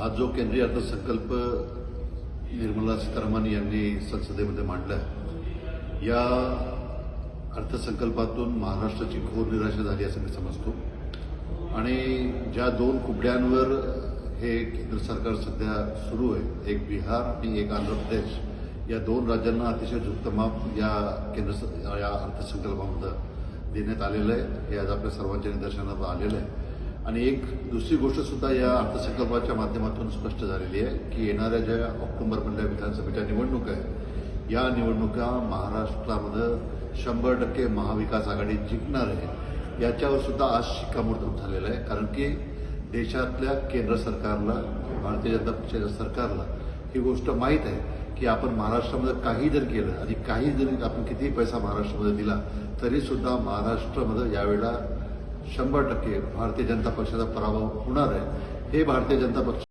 आज जो केंद्रीय अर्थसंकल्प निर्मला सीतारामन यांनी संसदेमध्ये मांडला या अर्थसंकल्पातून महाराष्ट्राची घोर निराशा झाली असं मी समजतो. आणि ज्या दोन कुबड्यांवर हे केंद्र सरकार सध्या सुरू आहे एक बिहार आणि एक आंध्र प्रदेश या दोन राज्यांना अतिशय झुकतं माप या केंद्र या अर्थसंकल्पामध्ये देण्यात आलेलं आहे. हे आज आपल्या सर्वांच्या निदर्शनात आलेलं आहे. आणि एक दुसरी गोष्ट सुद्धा या अर्थसंकल्पाच्या माध्यमातून स्पष्ट झालेली आहे की येणाऱ्या ज्या ऑक्टोबरमधल्या विधानसभेच्या निवडणुका आहेत या निवडणुका महाराष्ट्रामध्ये शंभर टक्के महाविकास आघाडी जिंकणार आहे. याच्यावर सुद्धा आज शिक्कामोर्तब झालेलं आहे कारण की देशातल्या केंद्र सरकारला भारतीय जनता पक्षाच्या सरकारला ही गोष्ट माहीत आहे की आपण महाराष्ट्रामध्ये काही जर केलं आणि काही जरी आपण कितीही पैसा महाराष्ट्रामध्ये दिला तरी सुद्धा महाराष्ट्रामध्ये यावेळेला शंभर टक्के भारतीय जनता पक्षाचा पराभव होणार आहे. हे भारतीय जनता पक्ष